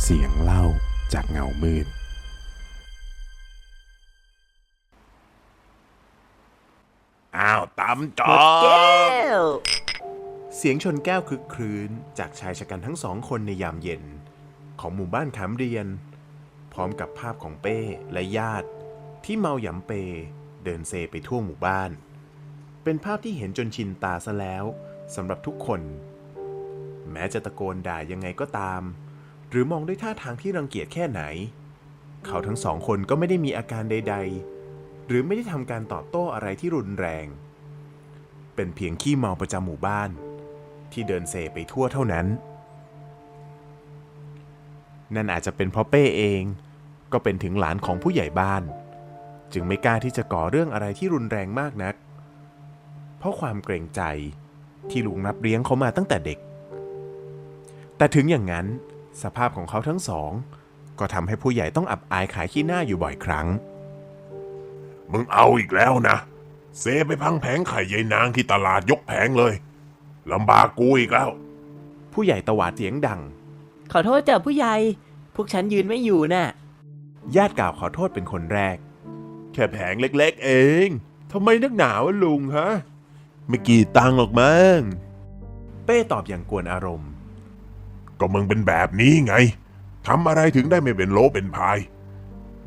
เสียงเล่าจากเงามืด อ้าวตำจอเสียงชนแก้วคึกครื้นจากชายชะกันทั้งสองคนในยามเย็น ของหมู่บ้านขามเรียน พร้อมกับภาพของเป้และญาติ ที่เมาหยำเปเดินเซไปทั่วหมู่บ้าน เป็นภาพที่เห็นจนชินตาซะแล้วสำหรับทุกคน แม้จะตะโกนด่ายังไงก็ตาม หรือมองด้วยท่าทางที่รังเกียจแค่ไหน เขาทั้งสองคนก็ไม่ได้มีอาการใด ๆ หรือไม่ได้ทำการตอบโต้อะไรที่รุนแรง เป็นเพียงขี้เมาประจำหมู่บ้าน ที่เดินเซไปทั่วเท่านั้น นั่นอาจจะเป็นเพราะเป้เองก็เป็นถึงหลานของผู้ใหญ่บ้าน จึงไม่กล้าที่จะก่อเรื่องอะไรที่รุนแรงมากนัก เพราะความเกรงใจที่ลุงรับเลี้ยงเขามาตั้งแต่เด็ก แต่ถึงอย่างนั้น สภาพของเขาทั้งสอง ก็ทำให้ผู้ใหญ่ต้องอับอายขายขี้หน้าอยู่บ่อยครั้ง มึงเอาอีกแล้วนะ เซไปพังแผงไข่ยายนางที่ตลาดยกแผงเลยลำบากกูอีกแล้ว ผู้ใหญ่ตวาดเสียงดัง ขอโทษจ้ะผู้ใหญ่ พวกฉันยืนไม่อยู่น่ะ ญาติกล่าวขอโทษเป็นคนแรก แค่แผงเล็กๆ เองทำไมนักหนาวะลุงฮะ ไม่กี่ตังค์หรอกมั้ง เป้ตอบอย่างกวนอารมณ์ ก็มึงเป็นแบบนี้ไงทำอะไรถึงได้ไม่เป็นโลเป็นพาย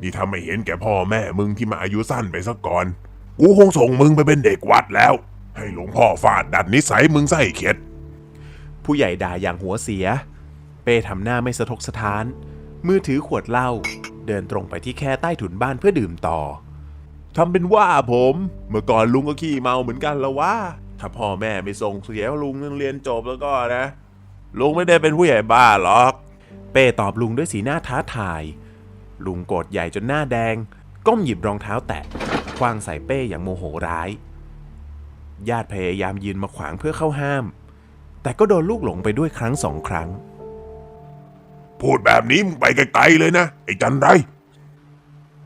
นี่ถ้าไม่เห็นแก่พ่อแม่มึงที่มาอายุสั้นไปซะก่อน กูคงส่งมึงไปเป็นเด็กวัดแล้ว ให้หลวงพ่อฟาดดัดนิสัยมึงไส้เข็ด ผู้ใหญ่ด่าอย่างหัวเสีย เป้ทำหน้าไม่สะทกสะท้าน มือถือขวดเหล้าเดินตรงไปที่แค่ใต้ถุนบ้านเพื่อดื่มต่อทำเป็นว่าผม เมื่อก่อนลุงก็ขี้เมาเหมือนกันละว่า ถ้าพ่อแม่ไม่ส่งเสียลุงเรียนจบแล้วก็นะ ลุงไม่ได้เป็นผู้ใหญ่บ้านหรอก เป้ตอบลุงด้วยสีหน้าท้าทาย ลุงโกรธใหญ่จนหน้าแดง ก้มหยิบรองเท้าแตะคว้างใส่เป้อย่างโมโหร้าย ญาติพยายามยืนมาขวางเพื่อเข้าห้าม แต่ก็โดนลูกหลงไปด้วยครั้งสองครั้ง พูดแบบนี้มึงไปไกลๆเลยนะ ไอ้จันไร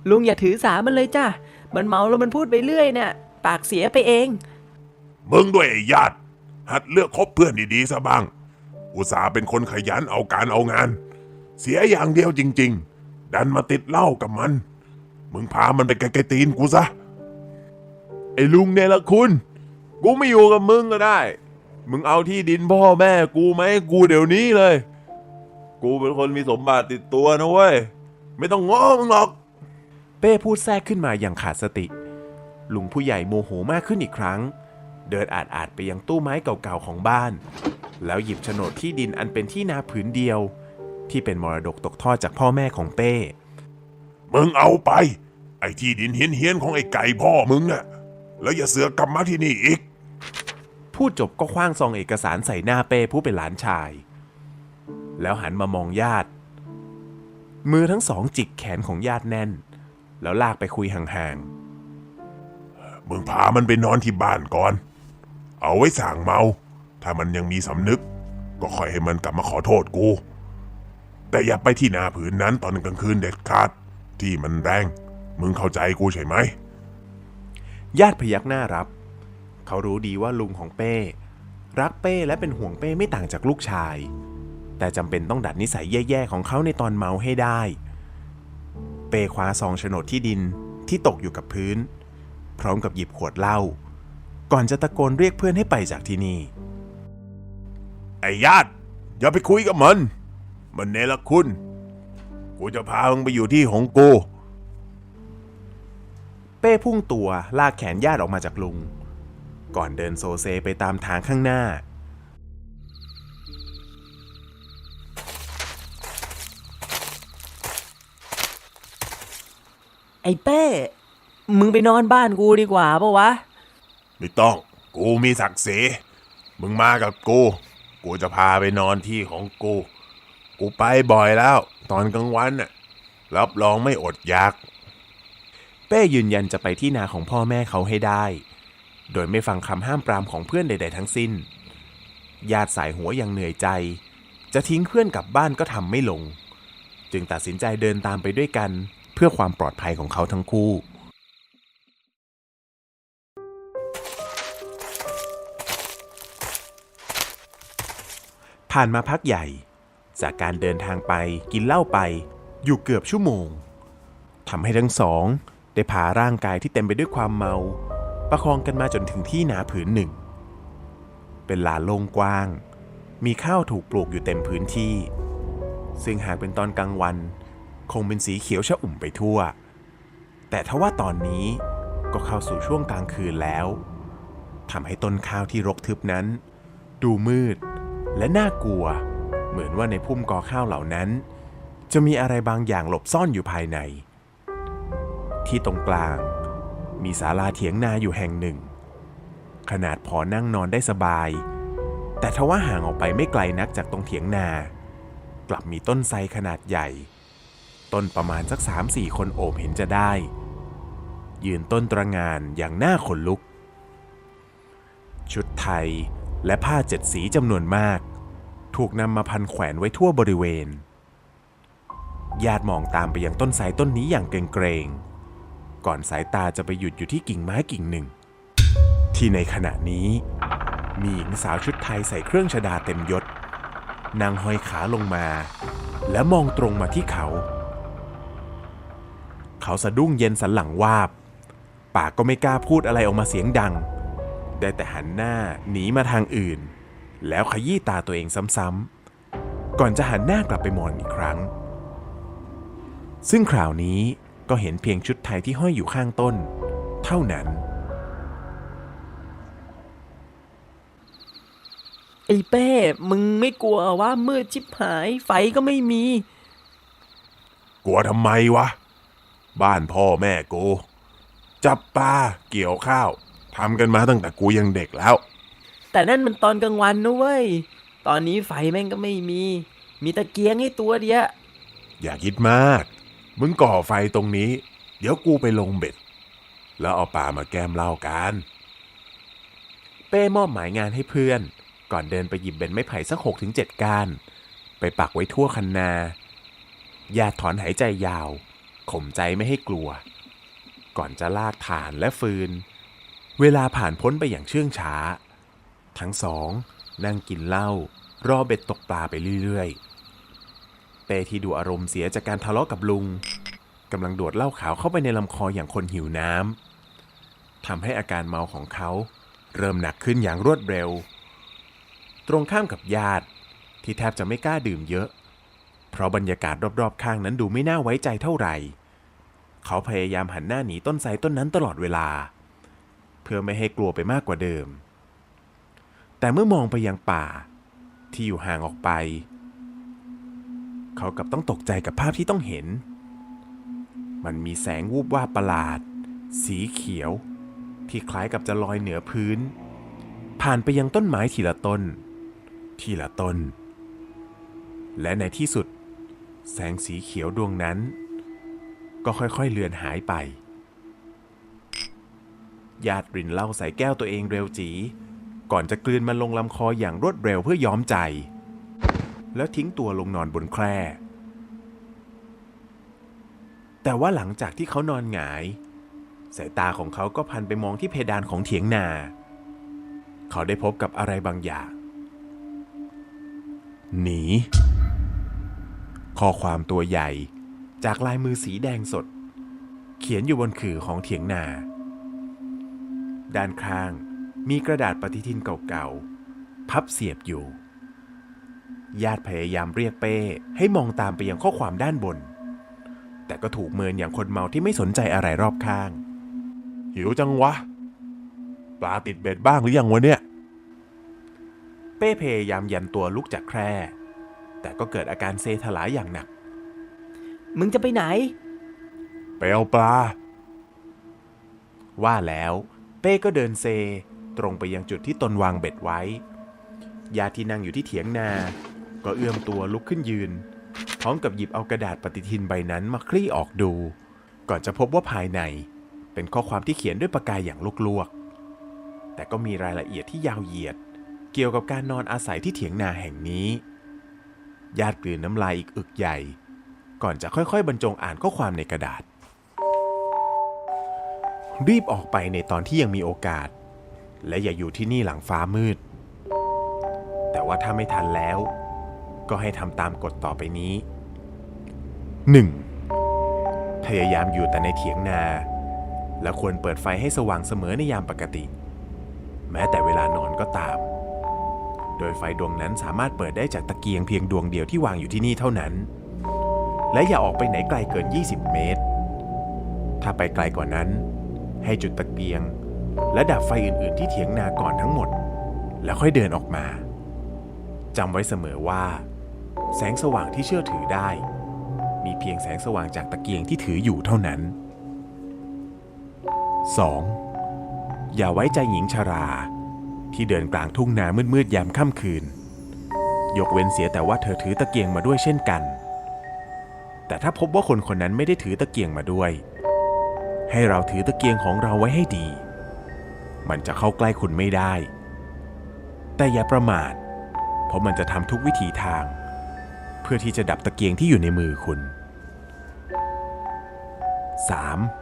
ลุงอย่าถือสามันเลยจ้ะ มันเมาแล้วมันพูดไปเรื่อยน่ะ ปากเสียไปเอง มึงด้วยไอ้ญาติ หัดเลือกคบเพื่อนดีๆซะบ้าง อุตส่าห์เป็นคนขยันเอาการเอางาน เสียอย่างเดียวจริง ๆ ดันมาติดเหล้ากับมัน มึงพามันไปไกลๆตีนกูซะ ไอ้ลุงเนี่ยละคุณ กูไม่อยู่กับมึงก็ได้ มึงเอาที่ดินพ่อแม่กูไหมกูเดี๋ยวนี้เลย กูเป็นคนมีสมบัติติดตัวนะเว้ย ไม่ต้องง้อมึงหรอก เป้พูดแทรกขึ้นมาอย่างขาดสติ ลุงผู้ใหญ่โมโหมากขึ้นอีกครั้ง เดินอาดอาดๆไปยังตู้ไม้เก่าๆของบ้าน แล้วหยิบโฉนดที่ดินอันเป็นที่นาผืนเดียว ที่เป็นมรดกตกทอดจากพ่อแม่ของเป้มึงเอาไป ไอ้ที่ดินเฮี้ยนๆของไอ้ไก่พ่อมึงน่ะแล้วอย่าเสือกกลับมาที่นี่อีก พูดจบก็คว้างซองเอกสารใส่หน้าเป้ผู้เป็นหลานชาย แล้วหันมามองญาติ มือทั้งสองจิกแขนของญาติแน่น แล้วลากไปคุยห่างมึงพามันไปนอนที่บ้านก่อน เอาไว้สั่งเมา ถ้ามันยังมีสำนึก ก็ค่อยให้มันกลับมาขอโทษกู แต่อย่าไปที่นาผืนนั้นตอนกลางคืนเด็ดขาด ที่มันแรง มึงเข้าใจกูใช่ไหม ญาติพยักหน้ารับ เขารู้ดีว่าลุงของเป้ รักเป้และเป็นห่วงเป้ไม่ต่างจากลูกชาย แต่จำเป็นต้องดัดนิสัยแย่ๆของเขาในตอนเมาให้ได้ เป้คว้าซองโฉนดที่ดินที่ตกอยู่กับพื้น พร้อมกับหยิบขวดเหล้าก่อนจะตะโกนเรียกเพื่อนให้ไปจากที่นี่ ไอ้ญาติ อย่าไปคุยกับมัน มันเนรคุณ กูจะพามึงไปอยู่ที่ของกู เป้พุ่งตัวลากแขนญาติออกมาจากลุง ก่อนเดินโซเซไปตามทางข้างหน้า ไอ้เป้ มึงไปนอนบ้านกูดีกว่าปะวะ ไม่ต้อง กูมีศักดิ์ศรีมึงมากับกู กูจะพาไปนอนที่ของกู กูไปบ่อยแล้ว ตอนกลางวันน่ะ รับรองไม่อดอยาก เป้ยืนยันจะไปที่นาของพ่อแม่เขาให้ได้ โดยไม่ฟังคำห้ามปรามของเพื่อนใด ๆ ทั้งสิ้น ญาติสายหัวยังเหนื่อยใจ จะทิ้งเพื่อนกลับบ้านก็ทำไม่ลง จึงตัดสินใจเดินตามไปด้วยกัน เพื่อความปลอดภัยของเขาทั้งคู่ ผ่านมาพักใหญ่ จากการเดินทางไปกินเหล้าไป อยู่เกือบชั่วโมงทำให้ทั้งสอง ได้พาร่างกายที่เต็มไปด้วยความเมา ประคองกันมาจนถึงที่นาผืนหนึ่ง เป็นลานโล่งกว้าง มีข้าวถูกปลูกอยู่เต็มพื้นที่ ซึ่งหากเป็นตอนกลางวัน คงเป็นสีเขียวชะอุ่มไปทั่ว แต่ทว่าตอนนี้ก็เข้าสู่ช่วงกลางคืนแล้วทำให้ต้นข้าวที่รกทึบนั้น ดูมืด และน่ากลัว เหมือนว่าในพุ่มกอข้าวเหล่านั้น จะมีอะไรบางอย่างหลบซ่อนอยู่ภายใน ที่ตรงกลาง มีศาลาเถียงนาอยู่แห่งหนึ่ง ขนาดพอนั่งนอนได้สบาย แต่ทว่าห่างออกไปไม่ไกลนักจากตรงเถียงนา กลับมีต้นไทรขนาดใหญ่ ต้นประมาณสักสามสี่คนโอบเห็นจะได้ ยืนต้นตระงานอย่างน่าขนลุก ชุดไทย และผ้าเจ็ดสีจำนวนมาก ถูกนำมาพันแขวนไว้ทั่วบริเวณ ญาติมองตามไปยังต้นไทรต้นนี้อย่างเกรงๆ ก่อนสายตาจะไปหยุดอยู่ที่กิ่งไม้กิ่งหนึ่ง ที่ในขณะนี้ มีหญิงสาวชุดไทยใส่เครื่องชดาเต็มยศนางห้อยขาลงมา และมองตรงมาที่เขา เขาสะดุ้งเย็นสันหลังวาบ ปากก็ไม่กล้าพูดอะไรออกมาเสียงดัง ได้แต่หันหน้าหนีมาทางอื่น แล้วขยี้ตาตัวเองซ้ำๆ ก่อนจะหันหน้ากลับไปมองอีกครั้ง ซึ่งคราวนี้ก็เห็นเพียงชุดไทยที่ห้อยอยู่ข้างต้น เท่านั้น ไอ้เป้ มึงไม่กลัวว่ามืดชิบหายไฟก็ไม่มี กลัวทำไมวะ บ้านพ่อแม่กู จับปลาเกี่ยวข้าว ทำกันมาตั้งแต่กูยังเด็กแล้ว แต่นั่นมันตอนกลางวันนะเว้ย ตอนนี้ไฟแม่งก็ไม่มี มีตะเกียงให้ตัวเดียวอย่าคิดมาก มึงก่อไฟตรงนี้ เดี๋ยวกูไปลงเบ็ด แล้วเอาปลามาแก้มเหล้ากัน เป้มอบหมายงานให้เพื่อน ก่อนเดินไปหยิบเบ็ดไม้ไผ่สักหกถึงเจ็ดก้าน ไปปักไว้ทั่วคันนาญาติถอนหายใจยาว ข่มใจไม่ให้กลัว ก่อนจะลากถ่านและฟืน เวลาผ่านพ้นไปอย่างเชื่องช้า ทั้งสองนั่งกินเหล้ารอเบ็ดตกปลาไปเรื่อยๆเป้ที่ดูอารมณ์เสียจากการทะเลาะกับลุงกำลังดวดเหล้าขาวเข้าไปในลำคออย่างคนหิวน้ำทำให้อาการเมาของเขา เริ่มหนักขึ้นอย่างรวดเร็ว ตรงข้ามกับญาติที่แทบจะไม่กล้าดื่มเยอะ เพราะบรรยากาศรอบๆ ข้างนั้นดูไม่น่าไว้ใจเท่าไหร่ เขาพยายามหันหน้าหนีต้นไทรต้นนั้นตลอดเวลา พื่อไม่ให้กลัวไปมากกว่าเดิม แต่เมื่อมองไปยังป่าที่อยู่ห่างออกไป เขากลับต้องตกใจกับภาพที่ต้องเห็น มันมีแสงวูบวาบประหลาด สีเขียว ที่คล้ายกับจะลอยเหนือพื้น ผ่านไปยังต้นไม้ทีละต้น ทีละต้น และในที่สุด แสงสีเขียวดวงนั้น ก็ค่อยๆเลือนหายไป ญาติรินเหล้าใส่แก้วตัวเองเร็วจี ก่อนจะกลืนมันลงลำคออย่างรวดเร็วเพื่อย้อมใจ แล้วทิ้งตัวลงนอนบนแคร่ แต่ว่าหลังจากที่เขานอนหงาย สายตาของเขาก็พันไปมองที่เพดานของเถียงนา เขาได้พบกับอะไรบางอย่าง หนีข้อความตัวใหญ่จากลายมือสีแดงสด เขียนอยู่บนขื่อของเถียงนา ด้านข้าง มีกระดาษปฏิทินเก่าๆ พับเสียบอยู่ ญาติพยายามเรียกเป้ให้มองตามไปยังข้อความด้านบน แต่ก็ถูกเมินอย่างคนเมาที่ไม่สนใจอะไรรอบข้าง หิวจังวะ ปลาติดเบ็ดบ้างหรือยังวะเนี่ย เป้พยายามยันตัวลุกจากแคร่ แต่ก็เกิดอาการเซถลายอย่างหนัก มึงจะไปไหน ไปเอาปลาว่าแล้ว เป้ก็เดินเซ ตรงไปยังจุดที่ตนวางเบ็ดไว้ญาติที่นั่งอยู่ที่เถียงนา ก็เอื้อมตัวลุกขึ้นยืน พร้อมกับหยิบเอากระดาษปฏิทินใบนั้นมาคลี่ออกดู ก่อนจะพบว่าภายใน เป็นข้อความที่เขียนด้วยปากกาอย่างลวกๆ แต่ก็มีรายละเอียดที่ยาวเหยียด เกี่ยวกับการนอนอาศัยที่เถียงนาแห่งนี้ ญาติกลืนน้ำลายอีกอึกใหญ่ ก่อนจะค่อยๆ บรรจงอ่านข้อความในกระดาษ รีบออกไปในตอนที่ยังมีโอกาส และอย่าอยู่ที่นี่หลังฟ้ามืด แต่ว่าถ้าไม่ทันแล้ว ก็ให้ทำตามกฎต่อไปนี้ 1. พยายามอยู่แต่ในเถียงนา และควรเปิดไฟให้สว่างเสมอในยามปกติ แม้แต่เวลานอนก็ตาม โดยไฟดวงนั้นสามารถเปิดได้จากตะเกียงเพียงดวงเดียวที่วางอยู่ที่นี่เท่านั้น และอย่าออกไปไหนไกลเกิน 20 เมตร ถ้าไปไกลกว่านั้น ให้จุดตะเกียง และดับไฟอื่น ๆ ที่เถียงนาก่อนทั้งหมด แล้วค่อยเดินออกมาจำไว้เสมอว่า แสงสว่างที่เชื่อถือได้ มีเพียงแสงสว่างจากตะเกียงที่ถืออยู่เท่านั้น 2. อย่าไว้ใจหญิงชรา ที่เดินกลางทุ่งนามืดๆยามค่ำคืน ยกเว้นเสียแต่ว่าเธอถือตะเกียงมาด้วยเช่นกัน แต่ถ้าพบว่าคนคนนั้นไม่ได้ถือตะเกียงมาด้วย ให้เราถือตะเกียงของเราไว้ให้ดี มันจะเข้าใกล้คุณไม่ได้ แต่อย่าประมาท เพราะมันจะทำทุกวิถีทาง เพื่อที่จะดับตะเกียงที่อยู่ในมือคุณ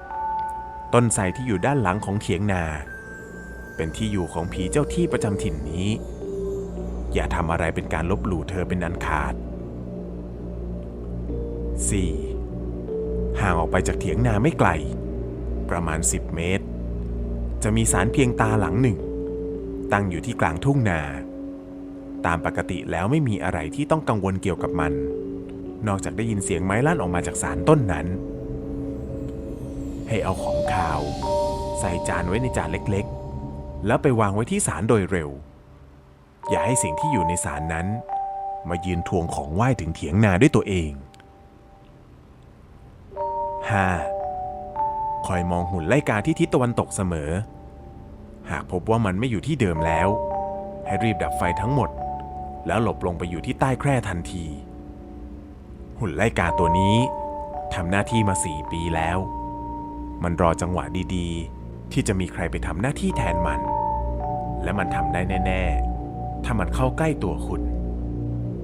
3. ต้นไทรที่อยู่ด้านหลังของเถียงนา เป็นที่อยู่ของผีเจ้าที่ประจำถิ่นนี้ อย่าทำอะไรเป็นการลบหลู่เธอเป็นอันขาด 4. ห่างออกไปจากเถียงนาไม่ไกล ประมาณ 10 เมตร จะมีสารเพียงตาหลังหนึ่ง ตั้งอยู่ที่กลางทุ่งนา ตามปกติแล้วไม่มีอะไรที่ต้องกังวลเกี่ยวกับมัน นอกจากได้ยินเสียงไม้ลั่นออกมาจากสารต้นนั้น ให้เอาของขาว ใส่จานไว้ในจานเล็กๆ แล้วไปวางไว้ที่สารโดยเร็ว อย่าให้สิ่งที่อยู่ในสารนั้น มายืนทวงของไหว้ถึงเถียงนาด้วยตัวเอง 5. คอยมองหุ่นไล่กาที่ทิศตะวันตกเสมอ หากพบว่ามันไม่อยู่ที่เดิมแล้ว ให้รีบดับไฟทั้งหมด แล้วหลบลงไปอยู่ที่ใต้แคร่ทันที หุ่นไล่กาตัวนี้ทำหน้าที่มาสี่ปีแล้ว มันรอจังหวะดีๆ ที่จะมีใครไปทำหน้าที่แทนมัน และมันทำได้แน่ ๆ ถ้ามันเข้าใกล้ตัวคุณ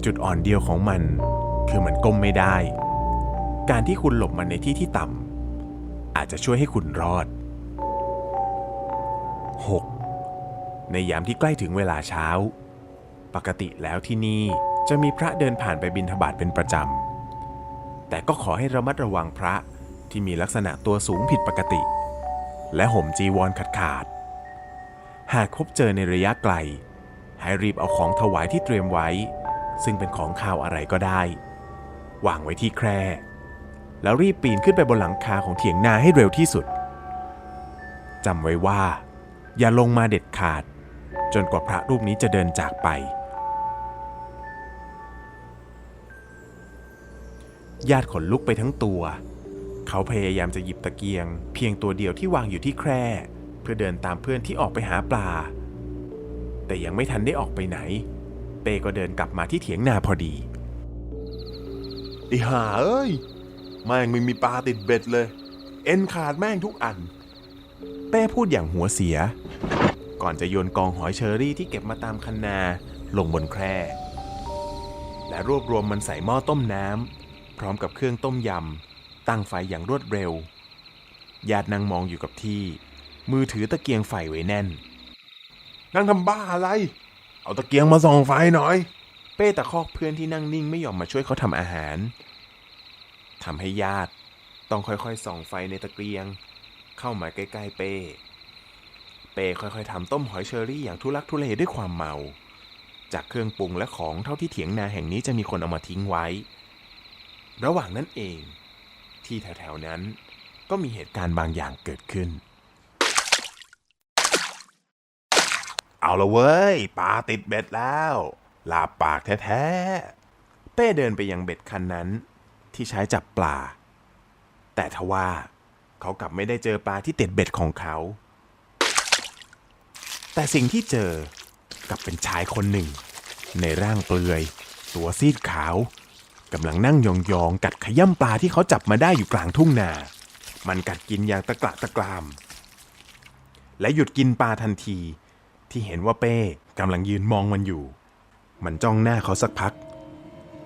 จุดอ่อนเดียวของมันคือมันก้มไม่ได้ การที่คุณหลบมันในที่ที่ต่ำ อาจจะช่วยให้คุณรอด 6. ในยามที่ใกล้ถึงเวลาเช้า ปกติแล้วที่นี่จะมีพระเดินผ่านไปบิณฑบาตเป็นประจำ แต่ก็ขอให้ระมัดระวังพระที่มีลักษณะตัวสูงผิดปกติ และห่มจีวรขาดขาด หากพบเจอในระยะไกล ให้รีบเอาของถวายที่เตรียมไว้ ซึ่งเป็นของข้าวอะไรก็ได้ วางไว้ที่แคร่ แล้วรีบปีนขึ้นไปบนหลังคาของเถียงนาให้เร็วที่สุดจำไว้ว่า อย่าลงมาเด็ดขาด จนกว่าพระรูปนี้จะเดินจากไปญาติขนลุกไปทั้งตัว เขาพยายามจะหยิบตะเกียง เพียงตัวเดียวที่วางอยู่ที่แคร่ เพื่อเดินตามเพื่อนที่ออกไปหาปลา แต่ยังไม่ทันได้ออกไปไหน เป้ก็เดินกลับมาที่เถียงนาพอดีไอ้ห่าเอ้ย แม่งไม่มีปลาติดเบ็ดเลย เอ็นขาดแม่งทุกอัน เป้พูดอย่างหัวเสีย ก่อนจะโยนกองหอยเชอรี่ที่เก็บมาตามคันนาลงบนแคร่และรวบรวมมันใส่หม้อต้มน้ำพร้อมกับเครื่องต้มยำตั้งไฟอย่างรวดเร็วญาตินั่งมองอยู่กับที่ มือถือตะเกียงไฟไว้แน่นนั่งทำบ้าอะไร เอาตะเกียงมาส่องไฟหน่อย เป้ตะคอกเพื่อนที่นั่งนิ่งไม่ยอมมาช่วยเขาทำอาหาร ทำให้ญาติต้องค่อยๆส่องไฟในตะเกียง เข้ามาใกล้ๆเป้ เป้ค่อยๆทำต้มหอยเชอรี่อย่างทุลักทุเลด้วยความเมา จากเครื่องปรุงและของเท่าที่เถียงนาแห่งนี้จะมีคนเอามาทิ้งไว้ ระหว่างนั้นเอง ที่แถวๆนั้นก็มีเหตุการณ์บางอย่างเกิดขึ้น เอาละเว้ยปลาติดเบ็ดแล้ว ลาบปากแท้ๆ เป้เดินไปยังเบ็ดคันนั้น ที่ใช้จับปลา แต่ทว่าเขากลับไม่ได้เจอปลาที่ติดเบ็ดของเขา แต่สิ่งที่เจอกลับเป็นชายคนหนึ่ง ในร่างเปลือย ตัวซีดขาวกำลังนั่งยองๆ กัดขย้ำปลาที่เขาจับมาได้อยู่กลางทุ่งนา มันกัดกินอย่างตะกละตะกราม และหยุดกินปลาทันที ที่เห็นว่าเป้กำลังยืนมองมันอยู่ มันจ้องหน้าเขาสักพัก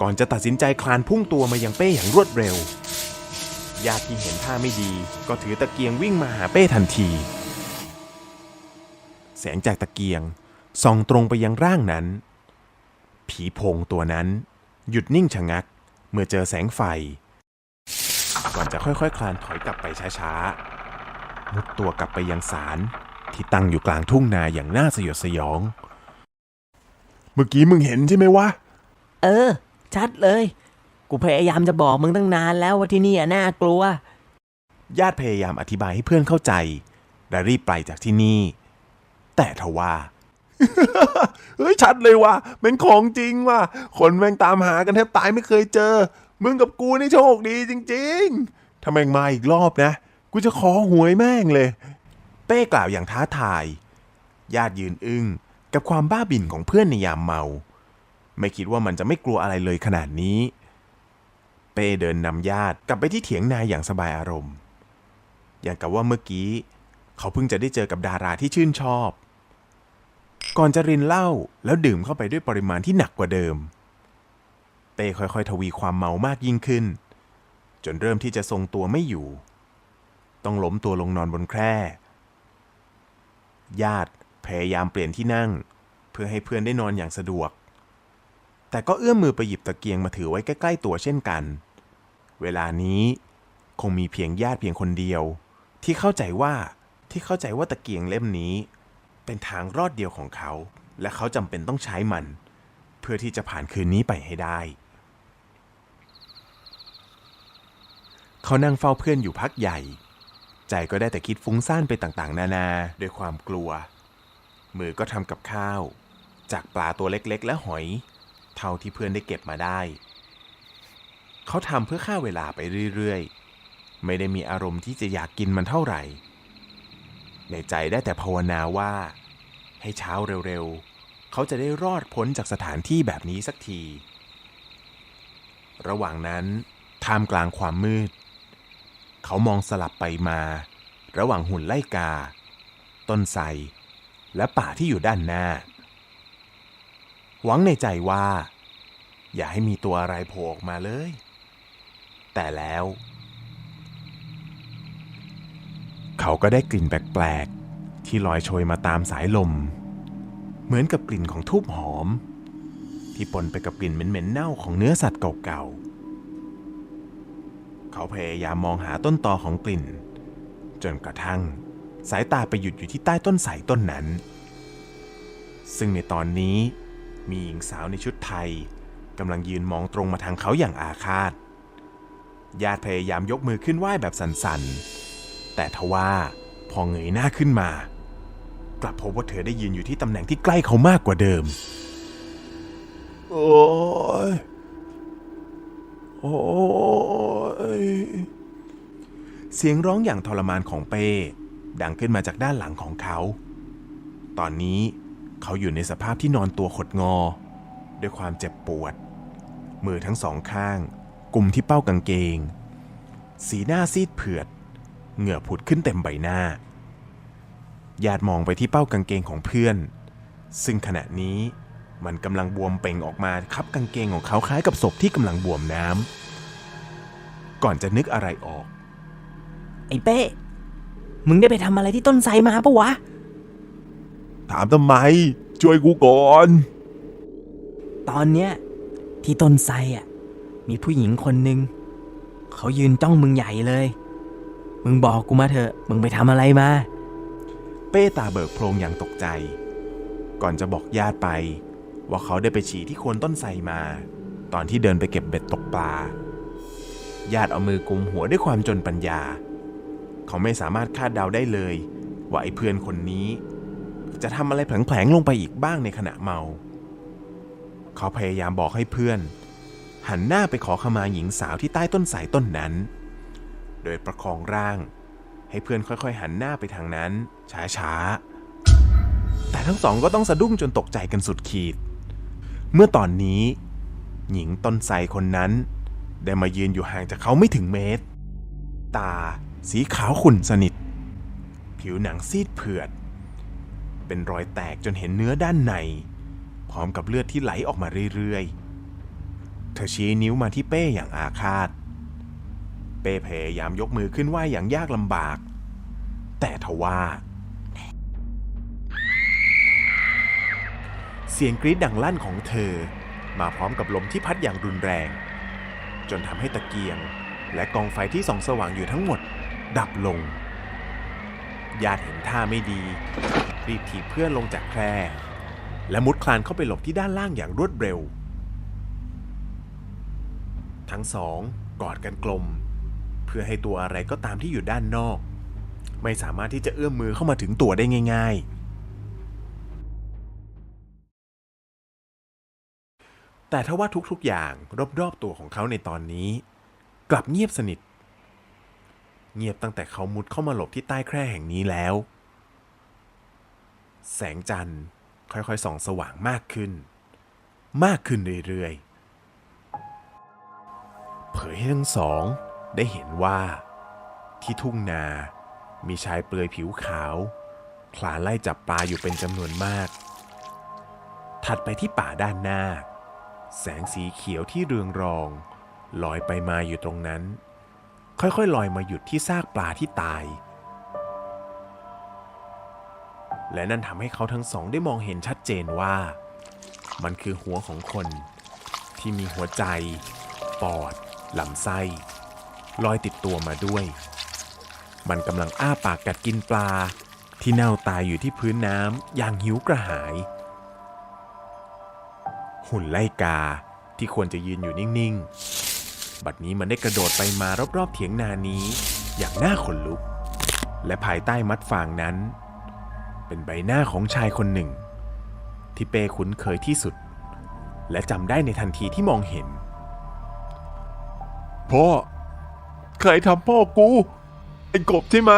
ก่อนจะตัดสินใจคลานพุ่งตัวมายังเป้อย่างรวดเร็ว ญาติที่เห็นท่าไม่ดี ก็ถือตะเกียงวิ่งมาหาเป้ทันที แสงจากตะเกียงส่องตรงไปยังร่างนั้น ผีพงตัวนั้น หยุดนิ่งชะงัก เมื่อเจอแสงไฟ ก่อนจะค่อยๆ คลานถอยกลับไปช้าๆ มุดตัวกลับไปยังศาลที่ตั้งอยู่กลางทุ่งนาอย่างน่าสยดสยอง เมื่อกี้มึงเห็นใช่ไหมวะ เออ ชัดเลย กูพยายามจะบอกมึงตั้งนานแล้วว่าที่นี่อะน่ากลัว ญาติพยายามอธิบายให้เพื่อนเข้าใจ และรีบไปจากที่นี่ แต่ทว่า เฮ้ยชัดเลยว่ะเป็นของจริงว่ะคนแม่งตามหากันแทบตายไม่เคยเจอ มึงกับกูนี่โชคดีจริงๆถ้าแม่งมาอีกรอบนะ กูจะขอหวยแม่งเลย เป้กล่าวอย่างท้าทาย ญาติยืนอึ้งกับความบ้าบิ่นของเพื่อนในยามเมา ไม่คิดว่ามันจะไม่กลัวอะไรเลยขนาดนี้ เป้เดินนำญาติกลับไปที่เถียงนาอย่างสบายอารมณ์ อย่างกับว่าเมื่อกี้ เขาเพิ่งจะได้เจอกับดาราที่ชื่นชอบ ก่อนจะรินเหล้าแล้วดื่มเข้าไปด้วยปริมาณที่หนักกว่าเดิมเป้ค่อยๆ ทวีความเมามากยิ่งขึ้น จนเริ่มที่จะทรงตัวไม่อยู่ ต้องล้มตัวลงนอนบนแคร่ญาติพยายามเปลี่ยนที่นั่ง เพื่อให้เพื่อนได้นอนอย่างสะดวก แต่ก็เอื้อมมือไปหยิบตะเกียงมาถือไว้ใกล้ ๆ ตัวเช่นกัน เวลานี้คงมีเพียงญาติเพียงคนเดียว ที่เข้าใจว่าที่เข้าใจว่าตะเกียงเล่มนี้ เป็นทางรอดเดียวของเขา และเขาจำเป็นต้องใช้มัน เพื่อที่จะผ่านคืนนี้ไปให้ได้ เขานั่งเฝ้าเพื่อนอยู่พักใหญ่ ใจก็ได้แต่คิดฟุ้งซ่านไปต่างๆ นานาด้วยความกลัว มือก็ทำกับข้าว จากปลาตัวเล็กๆ และหอย เท่าที่เพื่อนได้เก็บมาได้ เขาทำเพื่อฆ่าเวลาไปเรื่อยๆ ไม่ได้มีอารมณ์ที่จะอยากกินมันเท่าไหร่ ในใจได้แต่ภาวนาว่า ให้เช้าเร็วๆ เขาจะได้รอดพ้นจากสถานที่แบบนี้สักที ระหว่างนั้นท่ามกลางความมืด เขามองสลับไปมา ระหว่างหุ่นไล่กา ต้นไทรและป่าที่อยู่ด้านหน้า หวังในใจว่า อย่าให้มีตัวอะไรโผล่ออกมาเลย แต่แล้ว เขาก็ได้กลิ่นแปลกๆ ที่ลอยโชยมาตามสายลม เหมือนกับกลิ่นของทูบหอม ที่ปนไปกับกลิ่นเหม็นๆเน่าของเนื้อสัตว์เก่าๆ เขาพยายามมองหาต้นตอของกลิ่น จนกระทั่งสายตาไปหยุดอยู่ที่ใต้ต้นไทรต้นนั้น ซึ่งในตอนนี้มีหญิงสาวในชุดไทย กำลังยืนมองตรงมาทางเขาอย่างอาฆาต ญาติพยายามยกมือขึ้นไหว้แบบสั่นๆ แต่ทว่าพอเงยหน้าขึ้นมา กลับพบว่าเธอได้ยืนอยู่ที่ตำแหน่งที่ใกล้เขามากกว่าเดิม โอ้ย โอ้ย เสียงร้องอย่างทรมานของเป้ ดังขึ้นมาจากด้านหลังของเขา ตอนนี้เขาอยู่ในสภาพที่นอนตัวขดงอ ด้วยความเจ็บปวด มือทั้งสองข้างกุมที่เป้ากางเกง สีหน้าซีดเผือด เหงื่อผุดขึ้นเต็มใบหน้า ญาติมองไปที่เป้ากางเกงของเพื่อน ซึ่งขณะนี้มันกำลังบวมเป่งออกมาคับกางเกงของเขาคล้ายกับศพที่กำลังบวมน้ำก่อนจะนึกอะไรออก ไอ้เป้ มึงได้ไปทำอะไรที่ต้นไทรมาปะวะ ถามทำไม ช่วยกูก่อน ตอนเนี้ย ที่ต้นไทรอะ มีผู้หญิงคนหนึ่งเขายืนจ้องมึงใหญ่เลย มึงบอกกูมาเถอะ มึงไปทำอะไรมา เป้ตาเบิกโพลงอย่างตกใจ ก่อนจะบอกญาติไป ว่าเขาได้ไปฉี่ที่โคนต้นไทรมา ตอนที่เดินไปเก็บเบ็ดตกปลา ญาติเอามือกุมหัวด้วยความจนปัญญา เขาไม่สามารถคาดเดาได้เลย ว่าไอ้เพื่อนคนนี้ จะทำอะไรแผลงๆลงไปอีกบ้างในขณะเมา เขาพยายามบอกให้เพื่อน หันหน้าไปขอขมาหญิงสาวที่ใต้ต้นไทรต้นนั้น โดยประคองร่าง ให้เพื่อนค่อยๆ หันหน้าไปทางนั้น ช้าๆ แต่ทั้งสองก็ต้องสะดุ้งจนตกใจกันสุดขีด เมื่อตอนนี้ หญิงต้นไทรคนนั้น ได้มายืนอยู่ห่างจากเขาไม่ถึงเมตร ตา สีขาวขุ่นสนิท ผิวหนังซีดเผือด เป็นรอยแตกจนเห็นเนื้อด้านใน พร้อมกับเลือดที่ไหลออกมาเรื่อยๆ เธอชี้นิ้วมาที่เป้อย่างอาฆาต เป้พยายามยกมือขึ้นไหวอย่างยากลำบาก แต่ทว่า เสียงกรีดดังลั่นของเธอ มาพร้อมกับลมที่พัดอย่างรุนแรง จนทำให้ตะเกียง และกองไฟที่ส่องสว่างอยู่ทั้งหมด ดับลงญาติเห็นท่าไม่ดี รีบถีบเพื่อนลงจากแคร่ และมุดคลานเข้าไปหลบที่ด้านล่างอย่างรวดเร็ว ทั้งสองกอดกันกลม เพื่อให้ตัวอะไรก็ตามที่อยู่ด้านนอก ไม่สามารถที่จะเอื้อมมือเข้ามาถึงตัวได้ง่าย ๆ แต่ถ้าว่าทุกๆอย่างรอบๆตัวของเขาในตอนนี้ กลับเงียบสนิท เงียบตั้งแต่เขามุดเข้ามาหลบที่ใต้แคร่แห่งนี้แล้ว แสงจันทร์ ค่อยๆส่องสว่างมากขึ้น มากขึ้นเรื่อยๆ เผยให้ทั้งสองได้เห็นว่า ที่ทุ่งนามีชายเปลือยผิวขาวคลานไล่จับปลาอยู่เป็นจำนวนมาก ถัดไปที่ป่าด้านหน้า แสงสีเขียวที่เรืองรอง ลอยไปมาอยู่ตรงนั้น ค่อยๆลอยมาหยุดที่ซากปลาที่ตาย และนั่นทำให้เขาทั้งสองได้มองเห็นชัดเจนว่า มันคือหัวของคน ที่มีหัวใจ ปอดลำไส้ลอยติดตัวมาด้วย มันกำลังอ้าปากกัดกินปลา ที่เน่าตายอยู่ที่พื้นน้ำอย่างหิวกระหาย หุ่นไล่กาที่ควรจะยืนอยู่นิ่ง ๆ บัดนี้มันได้กระโดดไปมารอบ ๆ เถียงนานี้ อย่างน่าขนลุก และภายใต้มัดฟางนั้น เป็นใบหน้าของชายคนหนึ่ง ที่เป้คุ้นเคยที่สุด และจำได้ในทันทีที่มองเห็น พ่อ ใครทำพ่อกู ไอ้กบใช่ไหม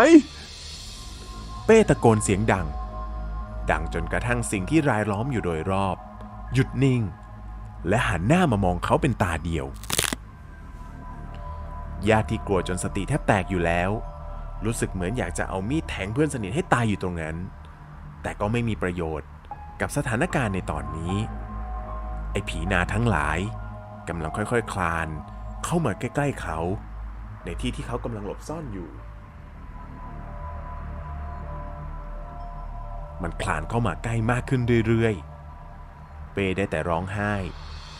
เป้ตะโกนเสียงดัง ดังจนกระทั่งสิ่งที่รายล้อมอยู่โดยรอบ หยุดนิ่ง และหันหน้ามามองเขาเป็นตาเดียวญาติที่กลัวจนสติแทบแตกอยู่แล้ว รู้สึกเหมือนอยากจะเอามีดแทงเพื่อนสนิทให้ตายอยู่ตรงนั้น แต่ก็ไม่มีประโยชน์กับสถานการณ์ในตอนนี้ ไอ้ผีนาทั้งหลายกำลังค่อยๆคคลาน เข้ามาใกล้ ๆเขา ในที่ที่เขากำลังหลบซ่อนอยู่ มันคลานเข้ามาใกล้มากขึ้นเรื่อยๆ เป้ได้แต่ร้องไห้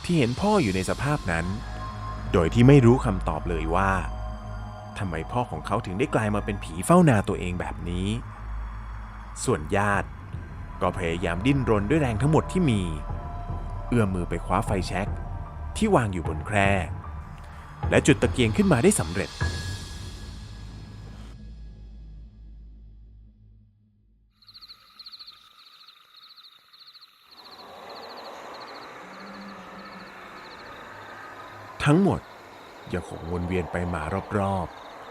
ที่เห็นพ่ออยู่ในสภาพนั้น โดยที่ไม่รู้คำตอบเลยว่าทำไมพ่อของเขาถึงได้กลายมาเป็นผีเฝ้านาตัวเองแบบนี้ ส่วนญาติ ก็พยายามดิ้นรนด้วยแรงทั้งหมดที่มี เอื้อมมือไปคว้าไฟแช็กที่วางอยู่บนแคร่ และจุดตะเกียงขึ้นมาได้สำเร็จ ทั้งหมดยังคงวนเวียนไปมารอบ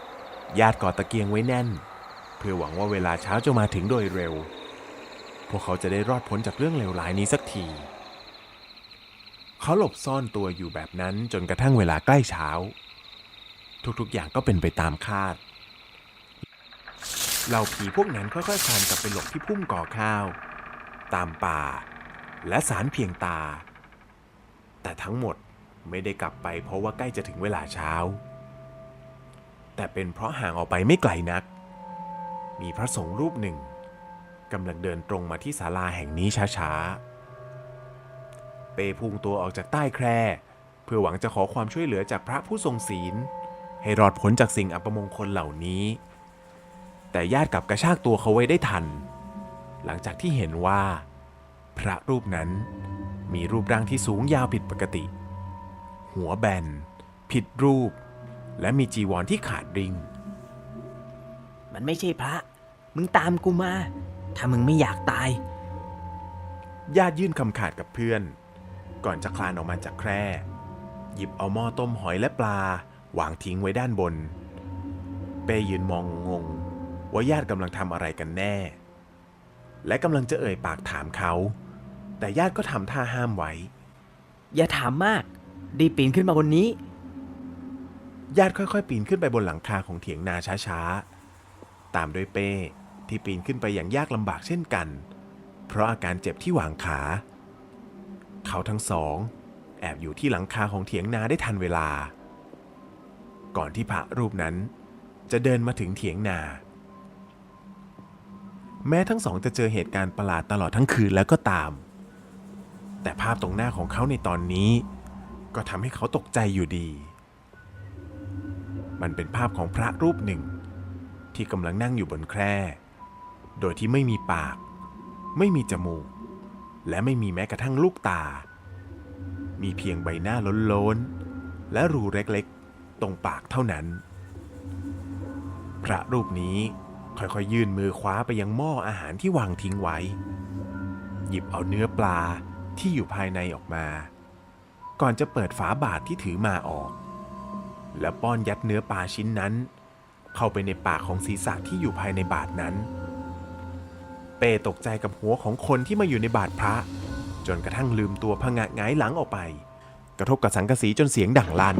ๆ ญาติกอดตะเกียงไว้แน่น พื่อหวังว่าเวลาเช้าจะมาถึงโดยเร็ว พวกเขาจะได้รอดพ้นจากเรื่องเลวร้ายนี้สักที เขาหลบซ่อนตัวอยู่แบบนั้นจนกระทั่งเวลาใกล้เช้า ทุกๆอย่างก็เป็นไปตามคาดเหล่าผีพวกนั้นค่อยๆคลานกลับไปหลบที่พุ่มก่อข้าว ตามป่า และสารเพียงตา แต่ทั้งหมดไม่ได้กลับไปเพราะว่าใกล้จะถึงเวลาเช้า แต่เป็นเพราะห่างออกไปไม่ไกลนัก มีพระสงฆ์รูปหนึ่งกำลังเดินตรงมาที่ศาลาแห่งนี้ช้าๆ เปพุ่งตัวออกจากใต้แคร่เพื่อหวังจะขอความช่วยเหลือจากพระผู้ทรงศีล ให้รอดพ้นจากสิ่งอัปมงคลเหล่านี้ แต่ญาติกับกระชากตัวเขาไว้ได้ทัน หลังจากที่เห็นว่า พระรูปนั้นมีรูปร่างที่สูงยาวผิดปกติ หัวแบน ผิดรูป และมีจีวรที่ขาดริง มันไม่ใช่พระ มึงตามกูมา ถ้ามึงไม่อยากตาย ญาติยื่นคำขาดกับเพื่อน ก่อนจะคลานออกมาจากแคร่ หยิบเอาหม้อต้มหอยและปลา วางทิ้งไว้ด้านบน เป้ยืนมองงงๆว่าญาติกำลังทำอะไรกันแน่ และกำลังจะเอ่ยปากถามเขา แต่ญาติก็ทำท่าห้ามไว้ อย่าถามมาก ดีปีนขึ้นมาบนนี้ ญาติค่อยๆ ปีนขึ้นไปบนหลังคาของเถียงนาช้าๆ ตามด้วยเป้ ที่ปีนขึ้นไปอย่างยากลำบากเช่นกัน เพราะอาการเจ็บที่หว่างขา เขาทั้งสอง แอบอยู่ที่หลังคาของเถียงนาได้ทันเวลา ก่อนที่พระรูปนั้น จะเดินมาถึงเถียงนา แม้ทั้งสองจะเจอเหตุการณ์ประหลาดตลอดทั้งคืนแล้วก็ตาม แต่ภาพตรงหน้าของเขาในตอนนี้ ก็ทำให้เขาตกใจอยู่ดี มันเป็นภาพของพระรูปหนึ่งที่กำลังนั่งอยู่บนแคร่ โดยที่ไม่มีปาก ไม่มีจมูก และไม่มีแม้กระทั่งลูกตา มีเพียงใบหน้าล้นๆ และรูเล็กๆ ตรงปากเท่านั้น พระรูปนี้ค่อยๆ ยื่นมือคว้าไปยังหม้ออาหารที่วางทิ้งไว้ หยิบเอาเนื้อปลาที่อยู่ภายในออกมา ก่อนจะเปิดฝาบาทที่ถือมาออก แล้วป้อนยัดเนื้อปลาชิ้นนั้น เข้าไปในปากของศีรษะที่อยู่ภายในบาทนั้น เป้ตกใจกับหัวของคนที่มาอยู่ในบาทพระ จนกระทั่งลืมตัวพงะหงายหลังออกไป กระทบกับสังกะสีจนเสียงดังลั่น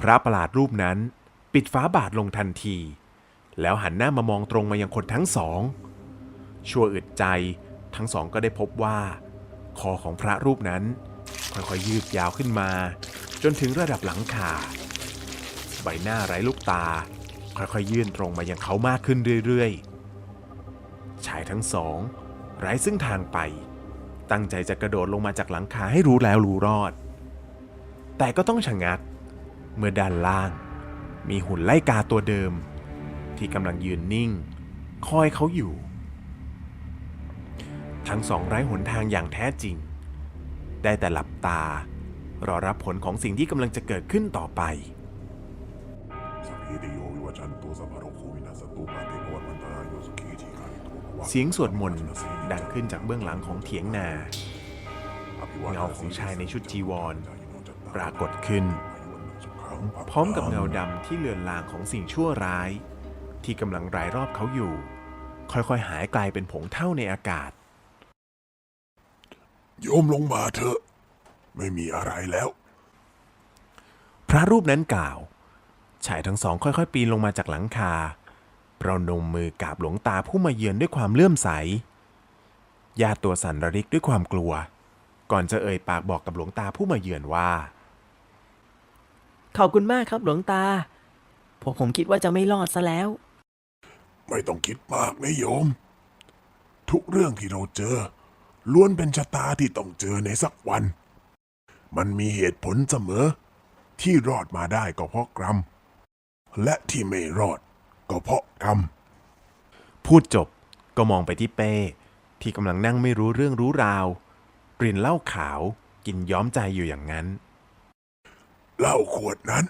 พระประหลาดรูปนั้น ปิดฝาบาทลงทันที แล้วหันหน้ามามองตรงมายังคนทั้งสอง ชั่วอึดใจทั้งสองก็ได้พบว่า คอของพระรูปนั้น ค่อยๆยืดยาวขึ้นมา จนถึงระดับหลังขาใบหน้าไร้ลูกตา ค่อยๆยื่นตรงมายังเขามากขึ้นเรื่อยๆ ชายทั้งสองไร้ซึ่งทางไป ตั้งใจจะกระโดดลงมาจากหลังคาให้รู้แล้วรู้รอด แต่ก็ต้องชะงัก เมื่อด้านล่าง มีหุ่นไล่กาตัวเดิม ที่กำลังยืนนิ่ง คอยเขาอยู่ ทั้งสองไร้หนทางอย่างแท้จริง ได้แต่หลับตา รอรับผลของสิ่งที่กำลังจะเกิดขึ้นต่อไปสัพพเตโยวิวัชันตุสัพพะโรโควินาศตุมาเต เสียงสวดมนต์ดังขึ้นจากเบื้องหลังของเถียงนา เงาของชายในชุดจีวร ปรากฏขึ้น พร้อมกับเงาดำที่เลือนลางของสิ่งชั่วร้าย ที่กำลังรายรอบเขาอยู่ ค่อยๆหายกลายเป็นผงเท่าในอากาศ โยมลงมาเถอะ ไม่มีอะไรแล้ว พระรูปนั้นกล่าว ชายทั้งสองค่อยๆ ปีนลงมาจากหลังคา เรานมมือกราบหลวงตาผู้มาเยือนด้วยความเลื่อมใส ญาติตัวสั่นระริกด้วยความกลัว ก่อนจะเอ่ยปากบอกกับหลวงตาผู้มาเยือนว่า ขอบคุณมากครับหลวงตา พวกผมคิดว่าจะไม่รอดซะแล้ว ไม่ต้องคิดมากนะโยม ทุกเรื่องที่เราเจอ ล้วนเป็นชะตาที่ต้องเจอในสักวัน มันมีเหตุผลเสมอ ที่รอดมาได้ก็เพราะกรรม และที่ไม่รอด ก็เพราะกรรม พูดจบก็มองไปที่เป้ ที่กำลังนั่งไม่รู้เรื่องรู้ราวกลิ่นเหล้าขาวกินย้อมใจอยู่อย่างนั้น เหล้าขวดนั้น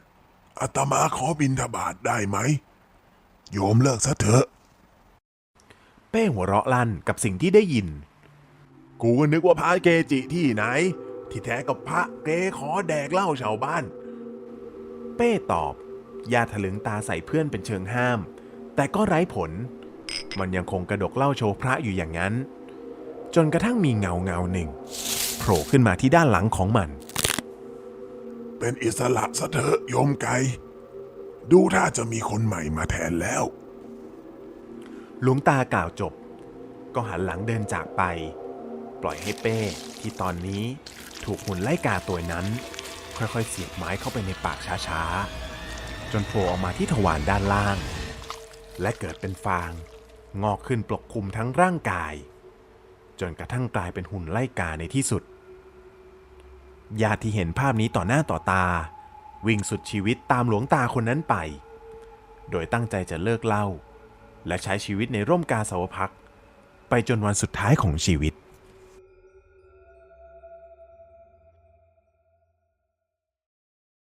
อาตมาขอบินทบาทได้ไหม โยมเลิกซะเถอะ เป้หัวเราะลั่นกับสิ่งที่ได้ยิน กูก็นึกว่าพระเกจิที่ไหน ที่แท้กับพระเกขอแดกเหล้าชาวบ้าน เป้ตอบ ญาติถลึงตาใส่เพื่อนเป็นเชิงห้าม แต่ก็ไร้ผล มันยังคงกระดกเหล้าโชว์พระอยู่อย่างนั้น จนกระทั่งมีเงาเงาหนึ่งโผล่ขึ้นมาที่ด้านหลังของมัน เป็นอิสระซะเถอะโยมไก่ดูถ้าจะมีคนใหม่มาแทนแล้ว หลวงตากล่าวจบ ก็หันหลังเดินจากไป ปล่อยให้เป้ที่ตอนนี้ถูกหุ่นไล่กาตัวนั้น ค่อยๆ เสียบไม้เข้าไปในปากช้าๆ จนโผล่ออกมาที่ทวารด้านล่าง และเกิดเป็นฟาง งอกขึ้นปกคลุมทั้งร่างกาย จนกระทั่งกลายเป็นหุ่นไล่กาในที่สุดญาติที่เห็นภาพนี้ต่อหน้าต่อตา วิ่งสุดชีวิตตามหลวงตาคนนั้นไป โดยตั้งใจจะเลิกเล่า และใช้ชีวิตในร่มกาสาวพักตร์ไปจนวันสุดท้ายของชีวิต